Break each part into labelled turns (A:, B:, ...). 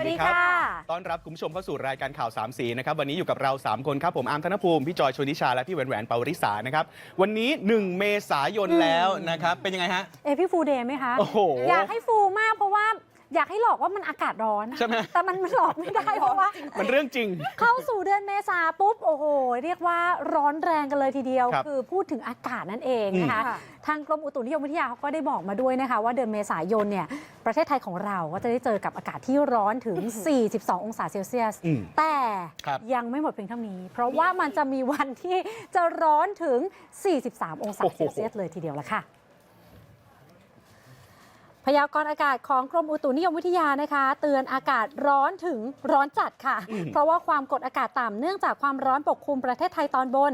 A: สวัสดีค่ะ
B: ต้อนรับคุณผู้ชมเข้าสู่รายการข่าว3สีนะครับ วันนี้อยู่กับเรา 3 คนครับ ผมอาร์มธนภูมิ พี่จอยชนิชา และพี่แหวนแหวนปาวริสานะครับ วันนี้ 1 เมษายนแล้วนะครับ เป็นยังไงฮะ
A: เอยพี่ฟูเดย์ไหมคะ
B: โอ้โห
A: อยากให้ฟูมากเพราะว่า อยากให้หลอกว่ามันอากาศร้อน
B: ใช่ไหม
A: แต่มันมันหลอกไม่ได้เพราะว่า
B: มันเรื่องจริง
A: เข้าสู่เดือนเมษาปุ๊บ โอ้โห เรียกว่าร้อนแรงกันเลยทีเดียว
B: ครับ
A: คือพูดถึงอากาศนั่นเองนะคะ
C: อืมค่ะ
A: ทางกรมอุตุนิยมวิทยาเขาก็ได้บอกมาด้วยนะคะ ว่าเดือนเมษายนเนี่ยประเทศไทยของเราก็จะได้เจอกับอากาศที่ร้อนถึง 42 องศาเซลเซียส
B: อืม
A: แต่
B: ครับ
A: ยังไม่หมดเพียงเท่านี้ เพราะว่ามันจะมีวันที่จะร้อนถึง 43 องศาเซลเซียสเลยทีเดียวละค่ะ พยากรณ์อากาศของกรมอุตุนิยมวิทยานะคะ เตือนอากาศร้อนถึงร้อนจัดค่ะ
B: อืม
A: เพราะว่าความกดอากาศต่ำเนื่องจากความร้อนปกคลุมประเทศไทยตอนบน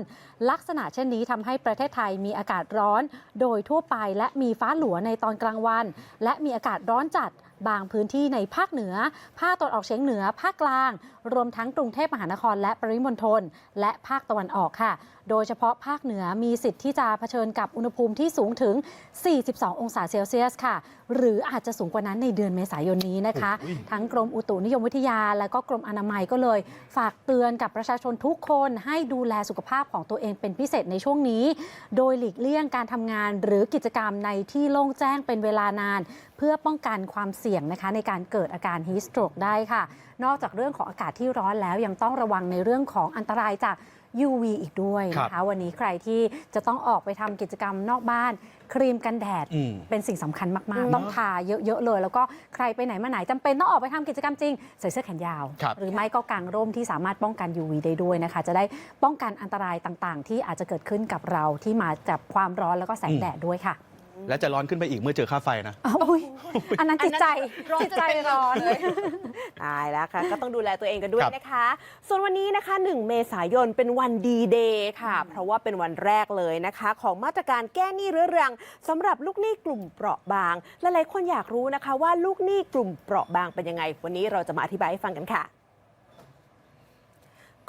A: ลักษณะเช่นนี้ทำให้ประเทศไทยมีอากาศร้อน โดยทั่วไปและมีฟ้าหลัวในตอนกลางวัน และมีอากาศร้อนจัด บางพื้นที่ในภาคเหนือ ภาคตะวันออกเฉียงเหนือ ภาคกลาง รวมทั้งกรุงเทพมหานคร และปริมณฑล และภาคตะวันออกค่ะ โดยเฉพาะภาคเหนือมีสิทธิ์ที่จะเผชิญกับอุณหภูมิที่สูงถึง 42 องศาเซลเซียสค่ะ หรืออาจจะสูงกว่านั้นในเดือนเมษายนนี้นะคะ
B: โอ้ย
A: ทั้งกรมอุตุนิยมวิทยา และก็กรมอนามัยก็เลย ฝากเตือนกับประชาชนทุกคนให้ดูแลสุขภาพของตัวเองเป็นพิเศษในช่วงนี้ โดยหลีกเลี่ยงการทำงานหรือกิจกรรมในที่โล่งแจ้งเป็นเวลานานเพื่อป้องกันความเสี่ยงนะคะในการเกิดอาการฮีสโตรกได้ค่ะ นอกจากเรื่องของอากาศที่ร้อนแล้วยังต้องระวังในเรื่องของอันตรายจาก UV อีกด้วยนะคะวันนี้ใครที่จะต้องออกไปทำกิจกรรมนอกบ้าน ครีมกันแดด
B: อืม
A: เป็นสิ่งสำคัญ
C: อื
A: มาก
C: ม
A: ๆต้องทาเยอะ ๆ เลย แล้วก็ใครไปไหนมาไหนจำเป็นต้องออกไปทำกิจกรรมจริง ใส่เสื้อแขนยาว
B: ครับ
A: หรือไม่ก็กางร่มที่สามารถป้องกัน UV ได้ด้วยนะคะ จะได้ป้องกันอันตรายต่างๆ ที่อาจจะเกิดขึ้นกับเราที่มาจากความร้อนแล้วก็แสงแดดด้วยค่ะ
B: และจะร้อนขึ้นไปอีกเมื่อเจอค่าไฟนะ
A: อ้าวอุ๊ยอันนั้นจิตใจ
C: ร้อน
A: จิต
C: จะ
A: ใจ
C: เป็น
A: ร้อน
C: เลยตายแล้วค่ะ ก็ต้องดูแลตัวเองกันด้วย
B: ครับ
C: นะคะ ส่วนวันนี้นะคะ 1 เมษายนเป็นวันดีเดย์ค่ะ เพราะว่าเป็นวันแรกเลยนะคะ ของมาตรการแก้หนี้เรื้อรังสำหรับลูกหนี้กลุ่มเปราะบาง หลายๆคนอยากรู้นะคะว่าลูกหนี้กลุ่มเปราะบางเป็นยังไง วันนี้เราจะมาอธิบายให้ฟังกันค่ะ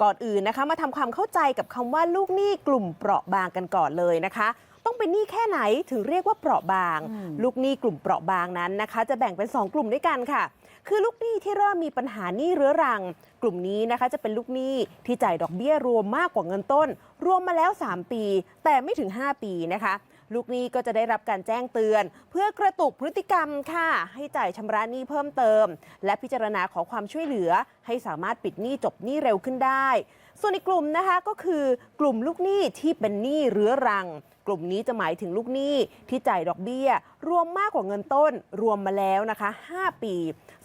C: ก่อนอื่นนะคะมาทำความเข้าใจกับคำว่าลูกหนี้กลุ่มเปราะบางกันก่อนเลยนะคะต้อง เป็นหนี้แค่ไหนถึงเรียกว่าเปราะบาง
A: อืม
C: ลูกหนี้กลุ่มเปราะบางนั้นนะคะ จะแบ่งเป็น 2 กลุ่มด้วยกันค่ะ คือลูกหนี้ที่เริ่มมีปัญหาหนี้เรื้อรัง กลุ่มนี้นะคะจะเป็นลูกหนี้ที่จ่ายดอกเบี้ยรวมมากกว่าเงินต้น รวมมาแล้ว 3 ปี แต่ไม่ถึง 5 ปีนะคะลูกหนี้ก็จะได้รับการแจ้งเตือน เพื่อกระตุกพฤติกรรมค่ะ ให้จ่ายชำระหนี้เพิ่มเติม และพิจารณาขอความช่วยเหลือ ให้สามารถปิดหนี้จบหนี้เร็วขึ้นได้ ส่วนอีกกลุ่มนะคะก็คือกลุ่มลูกหนี้ที่เป็นหนี้เรื้อรัง กลุ่มนี้จะหมายถึงลูกหนี้ที่จ่ายดอกเบี้ย รวมมากกว่าเงินต้นรวมมาแล้วนะคะ 5 ปี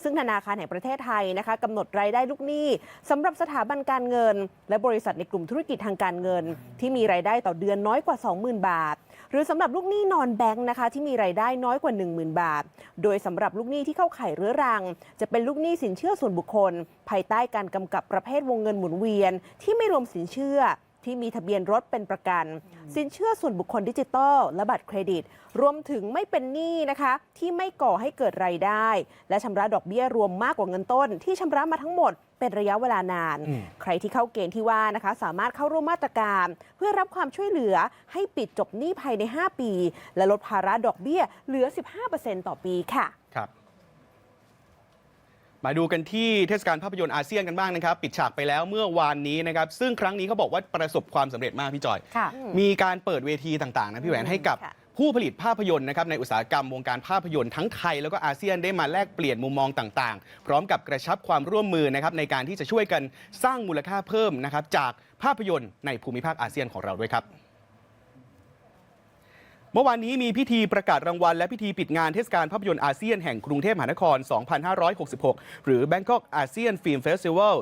C: ซึ่งธนาคารแห่งประเทศไทยนะคะกำหนดรายได้ลูกหนี้สำหรับสถาบันการเงิน และบริษัทในกลุ่มธุรกิจทางการเงิน ที่มีรายได้ต่อเดือนน้อยกว่า 20,000 บาท หรือสำหรับลูกหนี้นอนแบงค์นะคะที่มีรายได้น้อยกว่า 10,000 บาท โดยสำหรับลูกหนี้ที่เข้าข่ายเรื้อรัง จะเป็นลูกหนี้สินเชื่อส่วนบุคคล ภายใต้การกำกับประเภทวงเงินหมุนเวียน ที่ไม่รวมสินเชื่อ ที่มีทะเบียนรถเป็นประกัน สินเชื่อส่วนบุคคลดิจิตอลและบัตรเครดิต รวมถึงไม่เป็นหนี้นะคะ ที่ไม่ก่อให้เกิดรายได้ และชำระดอกเบี้ยรวมมากกว่าเงินต้น ที่ชำระมาทั้งหมดเป็นระยะเวลานาน
B: อืม
C: ใครที่เข้าเกณฑ์ที่ว่านะคะ สามารถเข้าร่วมมาตรการ เพื่อรับความช่วยเหลือให้ปิดจบหนี้ภายใน 5 ปี และลดภาระดอกเบี้ยเหลือ 15%ต่อปีค่ะ
B: ครับ มาดูกันที่เทศกาลภาพยนตร์อาเซียนกันบ้างนะครับ ปิดฉากไปแล้วเมื่อวานนี้นะครับ ซึ่งครั้งนี้เขาบอกว่าประสบความสำเร็จมากพี่จอย
A: ค่ะ
B: มีการเปิดเวทีต่างๆนะพี่แหวน
C: อืม
B: ให้กับ
C: ค่ะ
B: ผู้ผลิตภาพยนตร์นะครับในอุตสาหกรรมวงการภาพยนตร์ทั้งไทยแล้วก็อาเซียนได้มาแลกเปลี่ยนมุมมองต่างๆ พร้อมกับกระชับความร่วมมือนะครับในการที่จะช่วยกันสร้างมูลค่าเพิ่มนะครับจากภาพยนตร์ในภูมิภาคอาเซียนของเราด้วยครับ เมื่อวานนี้มีพิธีประกาศรางวัลและพิธีปิดงานเทศกาลภาพยนตร์อาเซียนแห่งกรุงเทพมหานคร 2566 หรือ Bangkok ASEAN Film Festival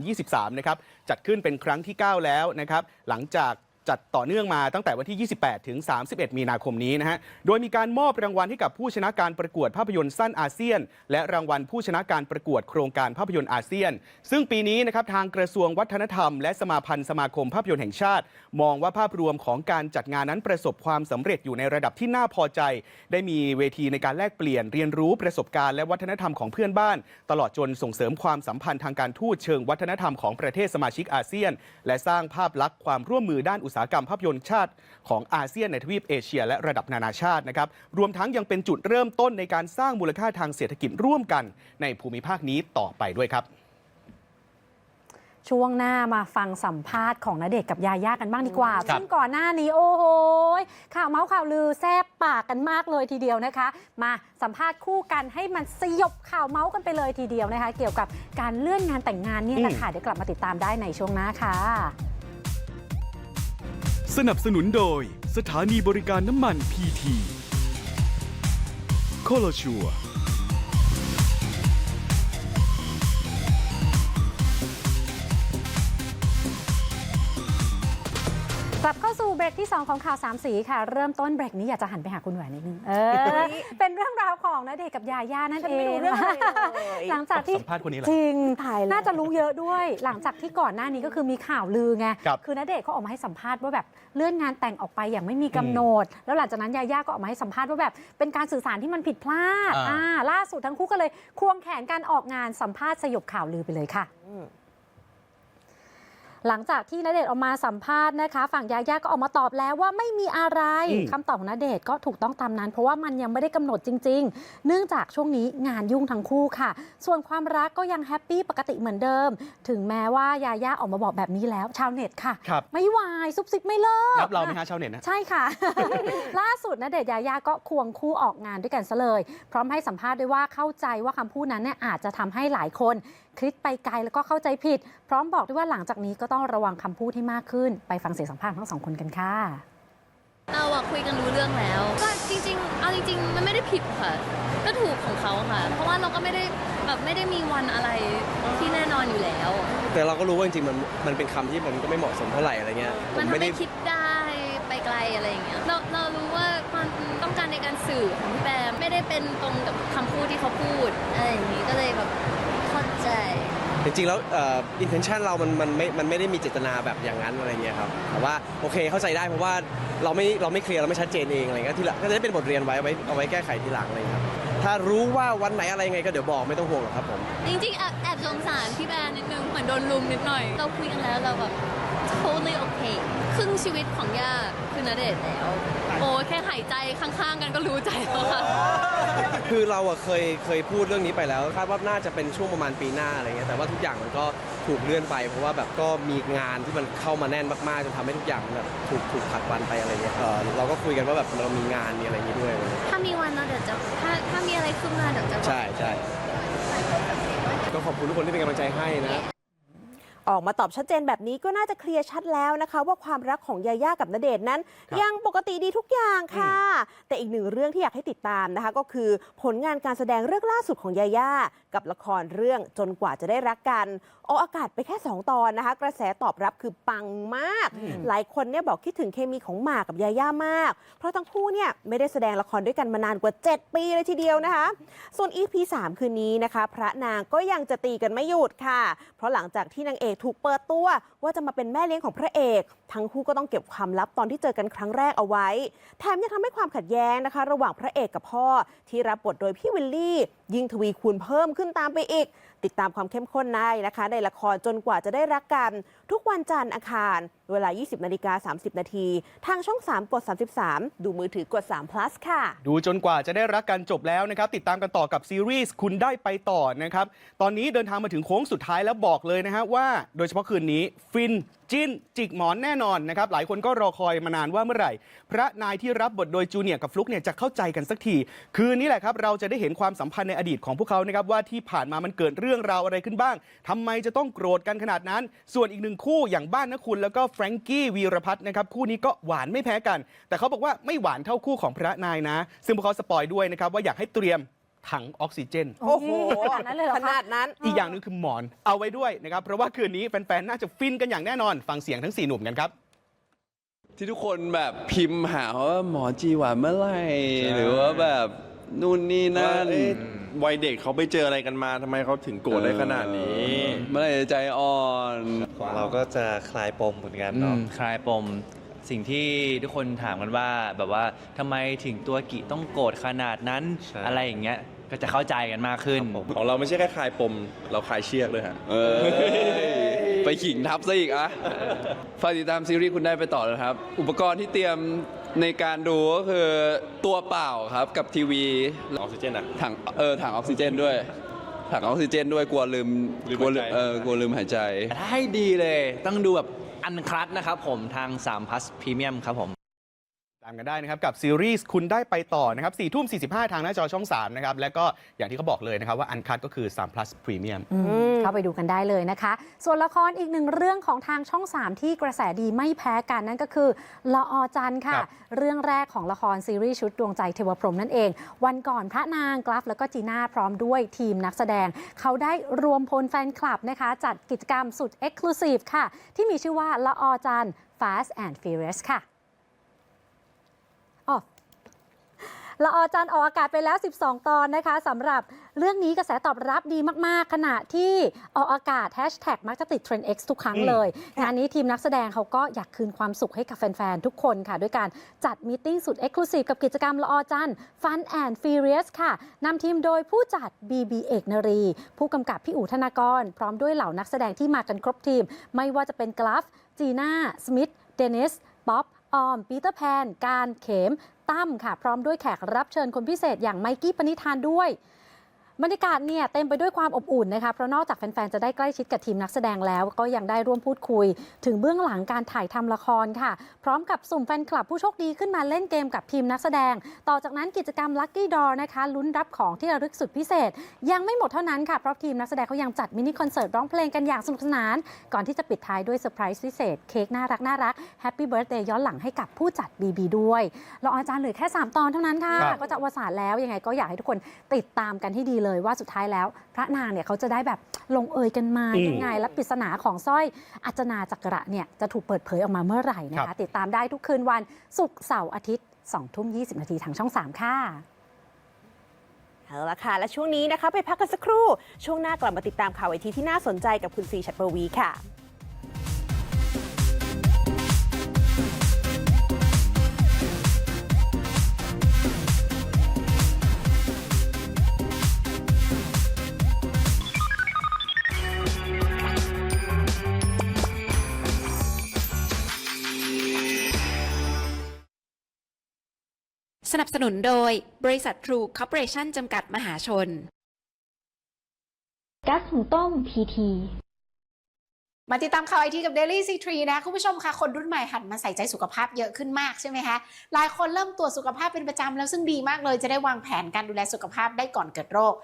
B: 2023 นะครับ จัดขึ้นเป็นครั้งที่ 9 แล้วนะครับ หลังจาก จัดต่อเนื่องมาตั้งแต่วันที่ 28 ถึง 31 มีนาคมนี้นะฮะ โดยมีการมอบรางวัลให้กับผู้ชนะการประกวดภาพยนตร์สั้นอาเซียน และรางวัลผู้ชนะการประกวดโครงการภาพยนตร์อาเซียน ซึ่งปีนี้นะครับทางกระทรวงวัฒนธรรม และสมาพันธ์สมาคมภาพยนตร์แห่งชาติ มองว่าภาพรวมของการจัดงานนั้นประสบความสำเร็จอยู่ในระดับที่น่าพอใจ ได้มีเวทีในการแลกเปลี่ยนเรียนรู้ประสบการณ์และวัฒนธรรมของเพื่อนบ้าน ตลอดจนส่งเสริมความสัมพันธ์ทางการทูตเชิงวัฒนธรรมของประเทศสมาชิกอาเซียน และสร้างภาพลักษณ์ความร่วมมือด้านอุตสาหาหกรรมภาพยนตร์ชาติของอาเซียนในทวีปเอเชีย และระดับนานาชาตินะครับรวมทั้งยังเป็นจุดเริ่มต้นในการสร้างมูลค่าทางเศรษฐกิจร่วมกันในภูมิภาคนี้ต่อไปด้วยครับ
A: ช่วงหน้ามาฟังสัมภาษณ์ของณเดชน์กับยาย่ากันบ้างดีกว่า
B: ครับ
A: ซึ่งก่อนหน้านี้โอ้โหยข่าวเมาส์ข่าวลือแซบปากกันมากเลยทีเดียวนะคะ มาสัมภาษณ์คู่กันให้มันสยบข่าวเมาส์กันไปเลยทีเดียวนะคะ เกี่ยวกับการเลื่อนงานแต่งงานเนี่ยแหละค่ะเดี๋ยวกลับมาติดตามได้ในช่วงหน้าค่ะ
D: สนับสนุนโดยสถานีบริการน้ำมันพีทีโคโลชัว
A: กลับเข้าสู่เบรกที่ 2 ของข่าวสามสีค่ะ เริ่มต้นเบรกนี้อยากจะหันไปหาคุณแหวนนิดนึงเออเป็นเรื่องราวของณเดชน์กับยาย่านั่น
C: ฉัน
A: เอ
C: ไม่
A: ง
C: รู้เรื่องอะไรเลย
A: หลังจากที่
B: สัมภาษณ์คนนี้เหรอ
A: จริง
C: ตายแล้ว
A: น่าจะรู้เยอะด้วย หลังจากที่ก่อนหน้านี้ก็คือมีข่าวลือไง
B: ครับ
A: อณเดชน์เขาออกมาให้สัมภาษณ์ว่าแบบเลื่อนงานแต่งออกไปอย่างไม่มีกำหนด แล้วหลังจากนั้นยาย่าก็ออกมาให้สัมภาษณ์ว่าแบบเป็นการสื่อสารที่มันผิดพลาด
B: อ่า
A: อ่าล่าสุดทั้งคู่ก็เลยควงแขนการออกงานสัมภาษณ์สยบข่าวลือไปเลยค่ะ หลังจากที่ณเดชน์ออกมาสัมภาษณ์นะคะ ฝั่งยาย่าก็ออกมาตอบแล้วว่าไม่มีอะไร
B: อืม
A: คำตอบของณเดชน์ก็ถูกต้องตามนั้น เพราะว่ามันยังไม่ได้กำหนดจริง ๆ เนื่องจากช่วงนี้งานยุ่งทั้งคู่ค่ะ ส่วนความรักก็ยังแฮปปี้ปกติเหมือนเดิม ถึงแม้ว่ายาย่าออกมาบอกแบบนี้แล้ว ชาวเน็ตค่ะ
B: ครับ
A: ไม่วายซุบซิบไม่เลิก
B: นับเราไหมฮะชาวเน็ตนะ
A: ใช่ค่ะ ล่าสุดณเดชน์ยายาก็ควงคู่ออกงานด้วยกันซะเลย พร้อมให้สัมภาษณ์ด้วยว่าเข้าใจว่าคำพูดนั้นเนี่ยอาจจะทำให้หลายคน คิดไปไกลแล้วก็เข้าใจผิด พร้อมบอกด้วยว่าหลังจากนี้ก็ต้องระวังคำพูดให้มากขึ้น ไปฟังเสียงสัมภาษณ์ทั้งสองคนกันค่ะ
E: เราอะคุยกันรู้เรื่องแล้วก็จริง ๆ เอาจริง ๆ มันไม่ได้ผิดค่ะ ก็ถูกของเขาค่ะ เพราะว่าเราก็ไม่ได้แบบไม่ได้มีวันอะไรที่แน่นอนอยู่แล้ว
F: แต่เราก็รู้ว่าจริงๆมันมันเป็นคำที่มันก็ไม่เหมาะสมเท่าไหร่อะไรเงี้ยผ
E: มัน
F: ม
E: ทำ
F: ไม่ได้
E: ให้คิดได้ไปไกลอะไรอย่างเงี้ยเราเรารู้ว่าความต้องการในการสื่อของพี่แบมไม่ได้เป็นตรงกับคำพูดที่เขาพูดอะไรอย่างนี้ก็เลยแบบเข้าใจ
F: จริงๆแล้วอินเทนชันเรามันมันไม่มันไม่ได้มีเจตนาแบบอย่างนั้นอะไรเงี้ยครับแต่ว่าโอเคเข้าใจได้เพราะว่าเราไม่เราไม่เคลียร์เราไม่ชัดเจนเองอะไรเงี้ยที่หลังก็จะได้เป็นบทเรียนไว้เอาไว้เอาไว้แก้ไขทีหลังอะไรเงี้ยครับ ถ้ารู้ว่าวันไหนอะไรยังไงก็เดี๋ยวบอกไม่ต้องห่วงหรอกครับผม
E: จริงๆแอบแอบสงสารพี่แบมนิดนึงเหมือนโดนลุมนิดหน่อย เราคุยกันแล้วเราแบบ totally okay ครึ่งชีวิตของย่าคือณเดชน์แล้ว โอ้แค่หายใจข้างๆ กันก็รู้ใจแล้วค่ะ
F: คือเราอะเคยเคยพูดเรื่องนี้ไปแล้วคาดว่าน่าจะเป็นช่วงประมาณปีหน้าอะไรเงี้ยแต่ว่าทุกอย่างมันก็ ถูกเลื่อนไป เพราะว่าแบบก็มีงานที่มันเข้ามาแน่นมากๆจนทำให้ทุกอย่างมันแบบถูกถูกผลักวันไปอะไรเงี้ยเออเราก็คุยกันว่าแบบเรามีงานมีอะไรอย่างงี้ด้วยอะไรเงี้ย
E: ถ้ามีวันเราเดี๋ยวจะถ้าถ้ามีอะไรขึ้นมาเดี๋ยวจะบอก
F: ใช่ใช่ก็ขอบคุณทุกคนที่เป็นกำลังใจให้นะ
C: ออกมาตอบชัดเจนแบบนี้ก็น่าจะเคลียร์ชัดแล้วนะคะ ว่าความรักของยาย่ากับณเดชน์นั้น
B: ครับ
C: ยังปกติดีทุกอย่างค่ะ แต่อีกหนึ่งเรื่องที่อยากให้ติดตามนะคะ ก็คือผลงานการแสดงเรื่องล่าสุดของยาย่ากับละครเรื่องจนกว่าจะได้รักกันออกอากาศไปแค่ 2 ตอนนะคะ กระแสตอบรับคือปังมาก หลายคนเนี่ยบอกคิดถึงเคมีของหมากกับยาย่ามาก เพราะทั้งคู่เนี่ยไม่ได้แสดงละครด้วยกันมานานกว่า 7 ปีเลยทีเดียวนะคะ ส่วน EP 3 คืนนี้นะคะ พระนางก็ยังจะตีกันไม่หยุดค่ะ เพราะหลังจากที่นางเอกถูกเปิดตัวว่าจะมาเป็นแม่เลี้ยงของพระเอก ทั้งคู่ก็ต้องเก็บความลับตอนที่เจอกันครั้งแรกเอาไว้ แถมยังทำให้ความขัดแย้งนะคะ ระหว่างพระเอกกับพ่อ ที่รับบทโดยพี่วิลลี่ ยิ่งทวีคูณเพิ่มขึ้นตามไปอีก ติดตามความเข้มข้นได้นะคะ ในละครจนกว่าจะได้รักกัน ทุกวันจันทร์อังคาร เวลา 20นาฬิกา30นาทีทางช่อง 3 กด 33 ดูมือถือกด3 plus ค่ะ
B: ดูจนกว่าจะได้รักกันจบแล้วนะครับ ติดตามกันต่อกับซีรีส์คุณได้ไปต่อนะครับ ตอนนี้เดินทางมาถึงโค้งสุดท้ายแล้วบอกเลยนะฮะว่า โดยเฉพาะคืนนี้ฟิน จิ้นจิกหมอนแน่นอนนะครับ หลายคนก็รอคอยมานานว่าเมื่อไหร่ พระนายที่รับบทโดยจูเนียร์กับฟลุกเนี่ยจะเข้าใจกันสักที คืนนี้แหละครับ เราจะได้เห็นความสัมพันธ์ในอดีตของพวกเขานะครับว่าที่ผ่านมามันเกิดเรื่องราวอะไรขึ้นบ้างทำไมจะต้องโกรธกันขนาดนั้น ส่วนอีกหนึ่งคู่อย่างบ้านนะคุณแล้วก็แฟรงกี้วีรพัฒน์นะครับคู่นี้ก็หวานไม่แพ้กัน แต่เขาบอกว่าไม่หวานเท่าคู่ของพระนายนะ ซึ่งพวกเขาสปอยด้วยนะครับว่าอยากให้เตรียม ถังออกซิเจน
C: โอ้โห
A: ขนาดนั้นเลยเหรอ
C: ข
A: คะ
C: นาดนั้น
B: อีกอย่างหนึงคือหมอน เอาไว้ด้วยนะครับ เพราะว่าคืนนี้แฟนๆ น่าจะฟินกันอย่างแน่นอน ฟังเสียงทั้ง 4 หนุ่มกันครับ
G: ที่ทุกคนแบบพิมพ์หาว่าหมอจีหวานเมื่อไหร่หรือว่าแบบนู่นนี่
H: ว่า
G: นั่น
H: เอ๊ะวัยเด็กเขาไปเจออะไรกันมาทำไมเขาถึงโกรธได้ขนาดนี้
G: เมื่อไหร่จะใจอ่อน
I: ของเราก็จะคลายปมเหมือนกัน
J: อื
I: เนาะ
J: มคลายปม สิ่งที่ทุกคนถามกันว่าแบบว่าทำไมถึงตัวกิต้องโกรธขนาดนั้น
I: ใช่
J: อะไรอย่างเงี้ยก็จะเข้าใจกันมากขึ้น
H: ของเราไม่ใช่แค่คลายปม เราคลายเชือกด้วยฮะ
G: เออไปขิงทับซะอีกอะฝากติดตามซีรีส์คุณได้ไปต่อนะครับ อุปกรณ์ที่เตรียมในการดูก็คือตัวเปล่าครับกับทีวี
H: ออกซิเจนอะ
G: ถังเออถังออกซิเจนด้วย ถังออกซิเจนด้วยกลัวลืม
H: ลืม
G: กลัว
H: หายใจ
G: เออกลัวลืมหายใจ
J: ถ้าให้ดีเลย ต้องดูแบบ อันคลัดนะครับผมทาง3 plus premium ครับผม
B: ตามกันได้นะครับกับซีรีส์คุณได้ไปต่อนะครับ4ทุ่ม45ทางหน้าจอช่อง 3 นะครับ และก็อย่างที่เขาบอกเลยนะครับว่าอันคัดก็คือ3 plus premium
A: อืมเข้าไปดูกันได้เลยนะคะ ส่วนละครอีกหนึ่งเรื่องของทางช่อง 3 ที่กระแสดีไม่แพ้กันนั่นก็คือละออจันทร์ค่ะ
B: ครับ
A: เรื่องแรกของละครซีรีส์ชุดดวงใจเทวพรหมนั่นเอง วันก่อนพระนางกราฟแล้วก็จีน่าพร้อมด้วยทีมนักแสดง เขาได้รวมพลแฟนคลับนะคะ จัดกิจกรรมสุด Exclusive ค่ะ ที่มีชื่อว่าละออจันทร์ Fast and Furious ค่ะอ๋อ ละออจันทร์ออกอากาศไปแล้ว 12 ตอนนะคะสำหรับเรื่องนี้กระแสตอบรับดีมากๆ ขณะที่ออกอากาศแฮชแท็กมักจะติดเทรนด์ X ทุกครั้ง
B: อืม
A: เลย งานนี้ทีมนักแสดงเขาก็อยากคืนความสุขให้กับแฟน ๆ ทุกคนค่ะ ด้วยการจัดมีตติ้งสุด Exclusive กับกิจกรรมละออจันทร์ Fun and Furious ค่ะนำทีมโดยผู้จัด BB เอกนรี ผู้กำกับพี่อู๋ธนากร พร้อมด้วยเหล่านักแสดงที่มากันครบทีม ไม่ว่าจะเป็นกราฟจีน่าสมิธเดนิส ป๊อปออม ปีเตอร์แพน การเขม ตั้มค่ะ พร้อมด้วยแขกรับเชิญคนพิเศษอย่างไมกี้ปณิธานด้วย บรรยากาศเนี่ยเต็มไปด้วยความอบอุ่นนะคะเพราะนอกจากแฟน ๆ จะได้ใกล้ชิดกับทีมนักแสดงแล้ว ก็ยังได้ร่วมพูดคุย ถึงเบื้องหลังการถ่ายทำละครค่ะ พร้อมกับสุ่มแฟนคลับผู้โชคดีขึ้นมาเล่นเกมกับทีมนักแสดง ต่อจากนั้นกิจกรรม Lucky d o r นะคะลุ้นรับของที่ระลึกสุดพิเศษ ยังไม่หมดเท่านั้นค่ะเพราะทีมนักแสดงเขายังจัดมินิคอนเสิร์ตร้องเพลงกันอย่างสนุกสนาน ก่อนที่จะปิดท้ายด้วยเซอร์ไพรส์พิเศษเค้กน่ารักน่ารักแฮปปี้เบิร์ a เดย์ย้อนหลังให้กับผู้จัด BB ด้วยเราอาจารย์เหลือแค่ 3 ตอนเท่านั้นค่ะ
B: ครับ
A: ก็จะอวสานแล้วยังไงก็อยากให้ทุกคนติดตามกันให้ดีเลยว่าสุดท้ายแล้ว พระนางเนี่ยเขาจะได้แบบลงเอยกันมา
B: อืม
A: ยังไง และปริศนาของสร้อยอัจนาจักระเนี่ยจะถูกเปิดเผยออกมาเมื่อไหร่นะ
B: ครั
A: คะ
B: บ
A: ติดตามได้ทุกคืนวันศุกร์เสาร์อาทิตย์2ทุ่ม20 นาทีทางช่อง 3 ค่ะ
C: เอาละค่ะ และช่วงนี้นะคะ ไปพักกันสักครู่ ช่วงหน้ากลับมาติดตามข่าวไอทีที่น่าสนใจกับคุณซีชัดประวีค่ะ
K: สนับสนุนโดยบริษัททรูคอร์ปอเรชั่นจำกัดมหาชน
L: ก๊าซหุงต้มพีที
K: มาติดตามข่าวไอทีกับ Daily C3 นะ คุณผู้ชมคะคนรุ่นใหม่หันมาใส่ใจสุขภาพเยอะขึ้นมากใช่ไหมคะ หลายคนเริ่มตรวจสุขภาพเป็นประจำแล้วซึ่งดีมากเลยจะได้วางแผนการดูแลสุขภาพได้ก่อนเกิดโรค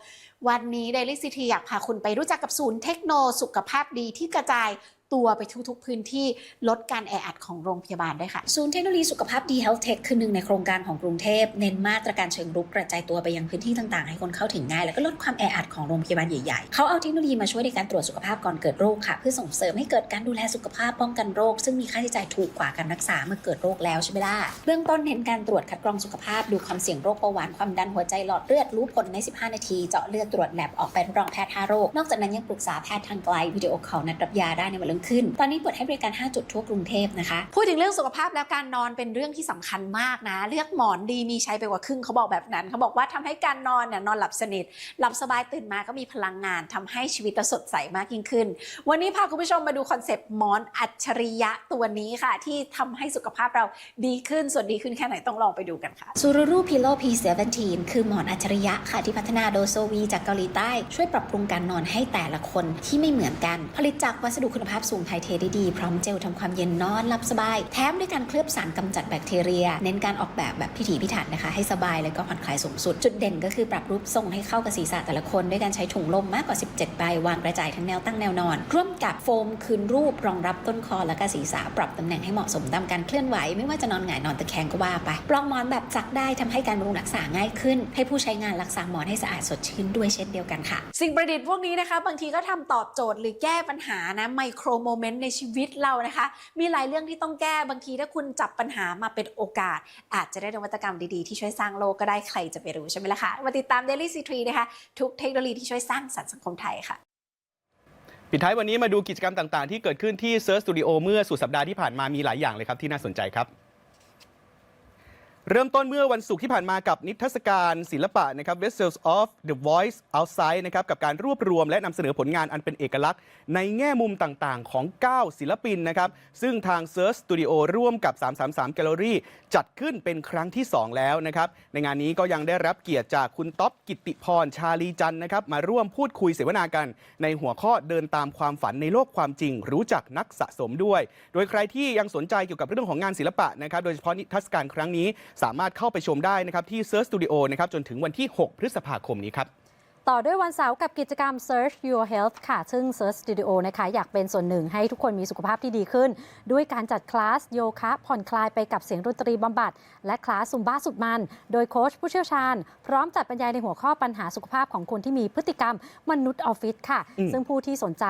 K: วันนี้ Daily C3 อยากพาคุณไปรู้จักกับศูนย์เทคโนสุขภาพดีที่กระจาย ตัวไปทุกๆพื้นที่ลดการแออัดของโรงพยาบาลด้วยค่ะ ศูนย์เทคโนโลยีสุขภาพดี Health Tech คือหนึ่งในโครงการของกรุงเทพ เน้นมาตรการเชิงรุกกระจายตัวไปยังพื้นที่ต่างๆ ให้คนเข้าถึงง่าย แล้วก็ลดความแออัดของโรงพยาบาลใหญ่ๆ เขาเอาเทคโนโลยีมาช่วยในการตรวจสุขภาพก่อนเกิดโรคค่ะ เพื่อส่งเสริมให้เกิดการดูแลสุขภาพป้องกันโรค ซึ่งมีค่าใช้จ่ายถูกกว่าการรักษาเมื่อเกิดโรคแล้วใช่ไหมล่ะเบื้องต้นเน้นการตรวจคัดกรองสุขภาพดูความเสี่ยงโรคเบาหวานความดันหัวใจหลอดเลือดรู้ผลใน 15 นาทีเจาะเลือดตรวจแลบออกไปรับรองแพทย์5โรคนอกจากนั้นยังปรึกษาแพทย์ทางไกลวิดีโอคอลนัดรับยาได้ในวันรุ่งขึ้น ตอนนี้เปิดให้บริการ 5 จุดทั่วกรุงเทพนะคะ พูดถึงเรื่องสุขภาพแล้วการนอนเป็นเรื่องที่สำคัญมากนะ เลือกหมอนดีมีใช้ไปกว่าครึ่งเขาบอกแบบนั้น เขาบอกว่าทำให้การนอนเนี่ยนอนหลับสนิท หลับสบายตื่นมาก็มีพลังงานทำให้ชีวิตเราสดใสมากยิ่งขึ้น วันนี้พาคุณผู้ชมมาดูคอนเซปต์หมอนอัจฉริยะตัวนี้ค่ะ ที่ทำให้สุขภาพเราดีขึ้นส่วนดีขึ้นแค่ไหนต้องลองไปดูกันค่ะซูรุรุพิโล P17 คือหมอนอัจฉริยะค่ะที่พัฒนาโดยโซวีจากเกาหลีใต้ช่วยปรับปรุงการนอนให้แต่ละคนที่ไม่เหมือนกัน ผลิตจากวัสดุคุณภาพสูงไทยเทได้ดี พร้อมเจลทำความเย็นนอนหลับสบาย แถมด้วยการเคลือบสารกำจัดแบคทีเรีย เน้นการออกแบบแบบพิถีพิถันนะคะ ให้สบายและก็ผ่อนคลายสูงสุด จุดเด่นก็คือปรับรูปทรงให้เข้ากับศีรษะแต่ละคน ด้วยการใช้ถุงลมมากกว่า 17 ใบ วางกระจายทั้งแนวตั้งแนวนอน ร่วมกับโฟมคืนรูปรองรับต้นคอและก็ศีรษะปรับตำแหน่งให้เหมาะสมตามการเคลื่อนไหว ไม่ว่าจะนอนหงายนอนตะแคงก็ว่าไปปลอกหมอนแบบซักได้ทำให้การบำรุงรักษาง่ายขึ้น ให้ผู้ใช้งานรักษาหมอนให้สะอาดสดชื่นด้วยเช่นเดียวกันค่ะ สิ่งประดิษฐ์พวกนี้นะคะ บางทีก็ทำตอบโจทย์หรือแก้ปัญหานะไมโครโมเมนต์ในชีวิตเรานะคะ มีหลายเรื่องที่ต้องแก้บางทีถ้าคุณจับปัญหามาเป็นโอกาส อาจจะได้นวัตกรรมดีๆ ที่ช่วยสร้างโลกก็ได้ใครจะไปรู้ใช่ไหมล่ะคะมาติดตาม Daily C3 นะคะทุกเทคโนโลยีที่ช่วยสร้างสรรค์สังคมไทยค่ะ
B: ปิดท้ายวันนี้มาดูกิจกรรมต่างๆ ที่เกิดขึ้นที่ Search Studio เมื่อสุดสัปดาห์ที่ผ่านมามีหลายอย่างเลยครับที่น่าสนใจครับ เริ่มต้นเมื่อวันศุกร์ที่ผ่านมากับนิทรรศการศิลปะนะครับ Vessels of the Voice Outside นะครับกับการรวบรวมและนำเสนอผลงานอันเป็นเอกลักษณ์ ในแง่มุมต่างๆ ของ 9 ศิลปินนะครับซึ่งทาง Search Studio ร่วมกับ 333 Gallery จัดขึ้นเป็นครั้งที่ 2 แล้วนะครับในงานนี้ก็ยังได้รับเกียรติจากคุณต๊อบกิตติพรชาลีจันทร์นะครับมาร่วมพูดคุยเสวนากัน ในหัวข้อเดินตามความฝันในโลกความจริง รู้จักนักสะสมด้วย โดยใครที่ยังสนใจเกี่ยวกับเรื่องของงานศิลปะนะครับโดยเฉพาะนิทรรศการครั้งนี้สามารถเข้าไปชมได้นะครับที่เซิร์ชสตูดิโอนะครับจนถึงวันที่ 6 พฤษภาคมนี้ครับ
A: ต่อด้วยวันเสาร์กับกิจกรรม Search Your Health ค่ะ ซึ่ง Search Studio นะคะ อยากเป็นส่วนหนึ่งให้ทุกคนมีสุขภาพที่ดีขึ้น ด้วยการจัดคลาสโยคะผ่อนคลายไปกับเสียงดนตรีบำบัด และคลาสซุมบ้าสุดมัน โดยโค้ชผู้เชี่ยวชาญ พร้อมจัดบรรยายในหัวข้อปัญหาสุขภาพของคนที่มีพฤติกรรมมนุษย์ออฟฟิศค่ะ
B: อืม
A: ซึ่งผู้ที่สนใจ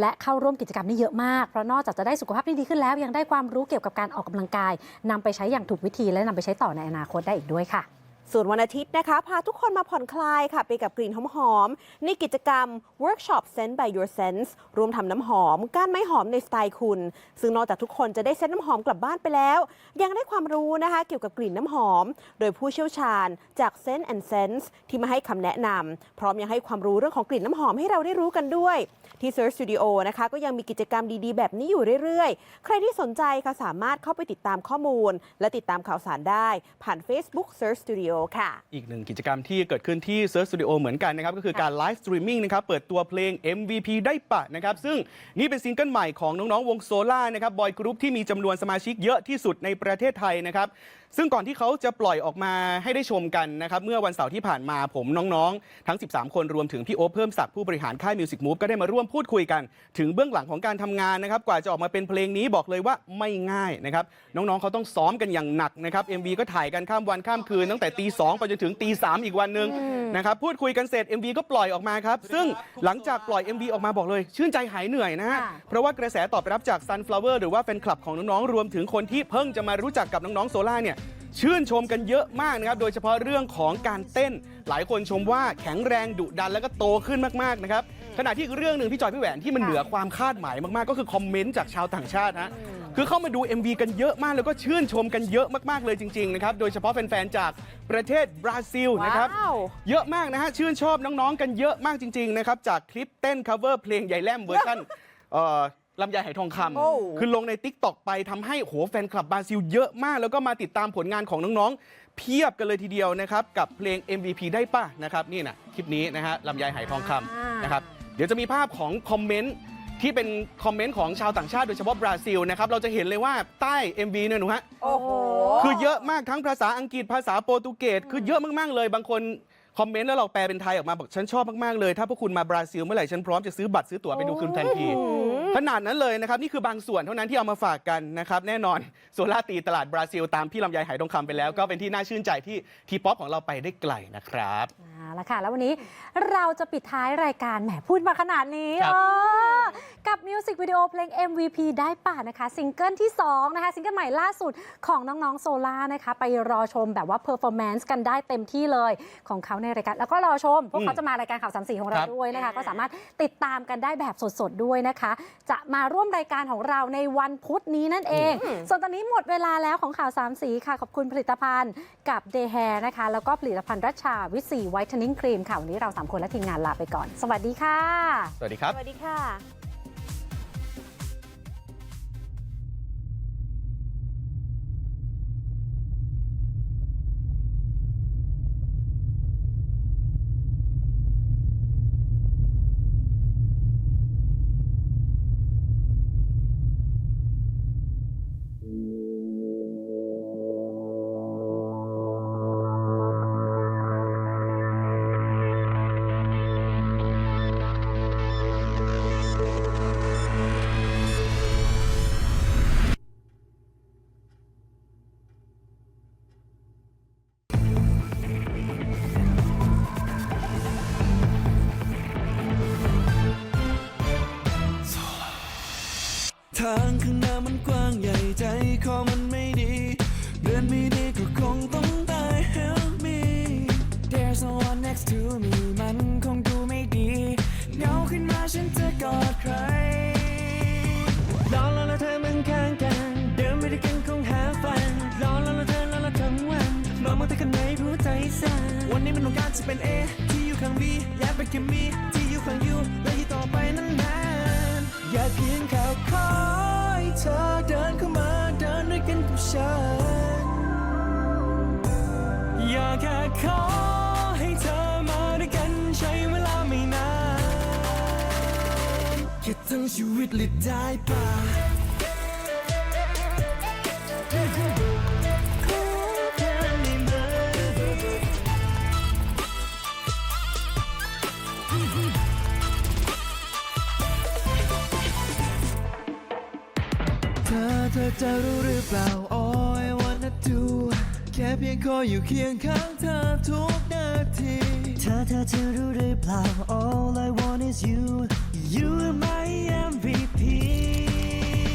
A: และเข้าร่วมกิจกรรมนี้เยอะมาก เพราะนอกจากจะได้สุขภาพที่ดีขึ้นแล้ว ยังได้ความรู้เกี่ยวกับการออกกำลังกายนำไปใช้อย่างถูกวิธีและนำไปใช้ต่อในอนาคตได้อีกด้วยค่ะ
C: ส่วนวันอาทิตย์นะคะ พาทุกคนมาผ่อนคลายค่ะ ไปกับกลิ่นหอมๆ ในกิจกรรม Workshop Sense by Your Sense รวมทำน้ำหอม ก้านไม้หอมในสไตล์คุณ ซึ่งนอกจากทุกคนจะได้เซ็ตน้ำหอมกลับบ้านไปแล้ว ยังได้ความรู้นะคะ เกี่ยวกับกลิ่นน้ำหอม โดยผู้เชี่ยวชาญจาก Sense and Sense ที่มาให้คำแนะนำพร้อมยังให้ความรู้เรื่องของกลิ่นน้ำหอมให้เราได้รู้กันด้วยที่ Search Studio นะคะก็ยังมีกิจกรรมดีๆ แบบนี้อยู่เรื่อยๆ ใครที่สนใจค่ะสามารถเข้าไปติดตามข้อมูล และติดตามข่าวสารได้ ผ่าน Facebook Search Studio ค่ะ
B: อีกหนึ่งกิจกรรมที่เกิดขึ้นที่ Search Studio เหมือนกันนะครับ ก็คือการไลฟ์สตรีมมิ่งนะครับ เปิดตัวเพลง MVP ได้ปะนะครับ ซึ่งนี่เป็นซิงเกิลใหม่ของน้อง ๆ วงโซล่านะครับ บอยกรุ๊ปที่มีจำนวนสมาชิกเยอะที่สุดในประเทศไทยนะครับซึ่งก่อนที่เขาจะปล่อยออกมาให้ได้ชมกันนะครับเมื่อวันเสาร์ที่ผ่านมาผมน้องๆ ทั้ง 13 คนรวมถึงพี่โอ๊คเพิ่มศักดิ์ผู้บริหารค่าย Music Move ก็ได้มาร่วมพูดคุยกัน ถึงเบื้องหลังของการทำงานนะครับกว่าจะออกมาเป็นเพลงนี้บอกเลยว่าไม่ง่ายนะครับน้องๆเขาต้องซ้อมกันอย่างหนักนะครับ MV ก็ถ่ายกันข้ามวันข้ามคืนตั้งแต่ตีสองไปจนถึงตีสามอีกวันหนึ่งนะครับพูดคุยกันเสร็จ MV ก็ปล่อยออกมาครับซึ่งหลังจากปล่อย MV ออกมาบอกเลย ชื่นใจหายเหนื่อยนะฮะ
A: ค่ะ
B: เพราะว่ากระแสตอบรับจาก Sunflower หรือว่าแฟนคลับของน้องๆรวมถึงคนที่เพิ่งจะมารู้จักกับน้องๆโซล่าเนี่ยชื่นชมกันเยอะมากนะครับ โดยเฉพาะเรื่องของการเต้น หลายคนชมว่าแข็งแรงดุดันแล้วก็โตขึ้นมากๆนะครับ ขณะที่อีกเรื่องหนึ่งพี่จอยพี่แหวนที่มันเหนือความคาดหมายมากๆ ก็คือคอมเมนต์จากชาวต่างชาติฮะ คือเข้ามาดู MV กันเยอะมากแล้วก็ชื่นชมกันเยอะมากๆเลยจริงๆนะครับ โดยเฉพาะแฟนๆจากประเทศบราซิลนะครับ
C: ว้าว
B: เยอะมากนะฮะ ชื่นชอบน้องๆกันเยอะมากจริงๆนะครับ จากคลิปเต้น cover เพลงใหญ่แลมเวอร์ชันเอ่อ ลำไยไหทองค
C: โอ้ำ
B: คือลงใน t ิ k t o k ไปทำให้โหแฟนคลับบราซิลเยอะมาก แล้วก็มาติดตามผลงานของน้องๆ เพียบกันเลยทีเดียวนะครับ กับเพลง MVP ได้ป่ะนะครับ นี่นะคลิปนี้นะฮะลำไยไหทองคำนะครับ เดี๋ยวจะมีภาพของคอมเมนต์ที่เป็นคอมเมนต์ของชาวต่างชาติโดยเฉพาะบราซิลนะครับ เราจะเห็นเลยว่าใต้ MV เนี่ยหนูฮะ
C: โอ้โห
B: คือเยอะมากทั้งภาษาอังกฤษภาษาโปรตุเกสคือเยอะมาก ๆ เลย บางคนคอมเมนต์แล้วเราแปลเป็นไทยออกมาบอกฉันชอบมาก ๆ เลย ถ้าพวกคุณมาบราซิลเมื่อไหร่ ฉันพร้อมจะซื้อบัตรซื้อตั๋วไปดูคุณทันที ขนาดนั้นเลยนะครับ นี่คือบางส่วนเท่านั้นที่เอามาฝากกันนะครับ แน่นอนโซล่าตีตลาดบราซิล ตามพี่ลำไยไหทองคำไปแล้ว ก็เป็นที่น่าชื่นใจที่ทีป๊อปของเราไปได้ไกลนะครับ
A: เอาละค่ะ แล้ววันนี้เราจะปิดท้ายรายการแหมพูดมาขนาดนี้
B: ครับ
A: เออกับมิวสิกวิดีโอเพลง MVP ได้ป่ะนะคะซิงเกิลที่ 2 นะคะซิงเกิลใหม่ล่าสุดของน้องๆโซล่านะคะ ไปรอชมแบบว่าเพอร์ฟอร์แมนซ์กันได้เต็มที่เลยของเขาในรายการ แล้วก็รอชม พวกเขาจะมารายการข่าวสามสีของเรา
B: ครับ
A: ด้วยนะคะ ก็สามารถติดตามกันได้แบบสดๆด้วยนะคะจะมาร่วมรายการของเราในวันพุธนี้นั่นเอง ส่วนตอนนี้หมดเวลาแล้วของข่าวสามสีค่ะ ขอบคุณผลิตภัณฑ์กับเดย์แฮร์นะคะ แล้วก็ผลิตภัณฑ์รัชชาวิสีไวท์เทนนิ่งครีมค่ะ วันนี้เราสามคนและทีมงานลาไปก่อน สวัสดีค่ะ
B: สวัสดีครับ
C: สวัสดีค่ะ
D: นไม่ดีก็คงต้องตาย Help me There's no one next to me มันคงดูไม่ดีเหงาขึ้นมาฉันจะกอดใครรอแล้วแล้วเธอมันข้างกัน เดินไปด้วยกันคงหาฟันรอแล้วแล้วเธอแล้วแล้วทั้งวันเป็น A ที่อยู่ข้าง B อยากเป็นแค่มีที่อยู่ข้าง U และอยู่ต่อไปนานๆอย่าเพียงแค่ขอให้เธอเดินเข้ามาเดินด้วยกันกับฉัน ขอให้เธอมาด้วยกันใช้เวลาไม่นานแค่ทั้งชีวิตเลยได้ป่ะเธอเธอจะรู้หรือเปล่า เพียงขออยู่เคียงข้างเธอทุกนาทีเธอเธอจะรู้หรือเปล่า All I want is you You are my MVP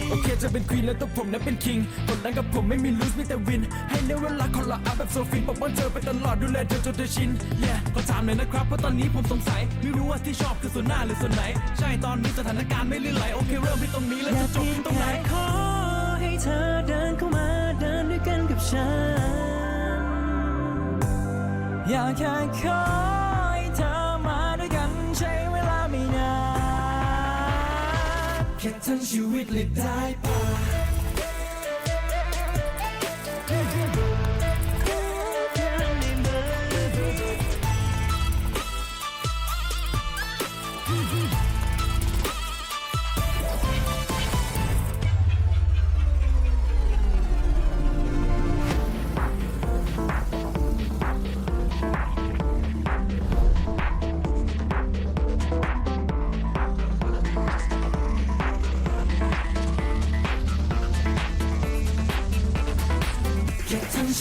D: โอเคจะเป็นควีนแล้วตัวผมนั้นเป็นคิงคนนั้นกับผมไม่มีลูสมีแต่วิน ให้เรียกเวลาคนละอัพแบบโซฟินปกป้องเธอไปตลอดดูแลเธอจนเธอชิน Yeah ขอถามหน่อยนะครับเพราะตอนนี้ผมสงสัย ไม่รู้ว่าที่ชอบคือส่วนหน้าหรือส่วนไหน ใช่ตอนนี้สถานการณ์ไม่ลื่นไหลโอเคเริ่มที่ตรงนี้แล้วจะจบที่ตรง แค่ขอให้เธอมาด้วยกันใช้เวลาไม่นานแค่ทั้งชีวิตเลยได้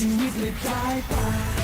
D: ชีวิตเลยได้ป่ะ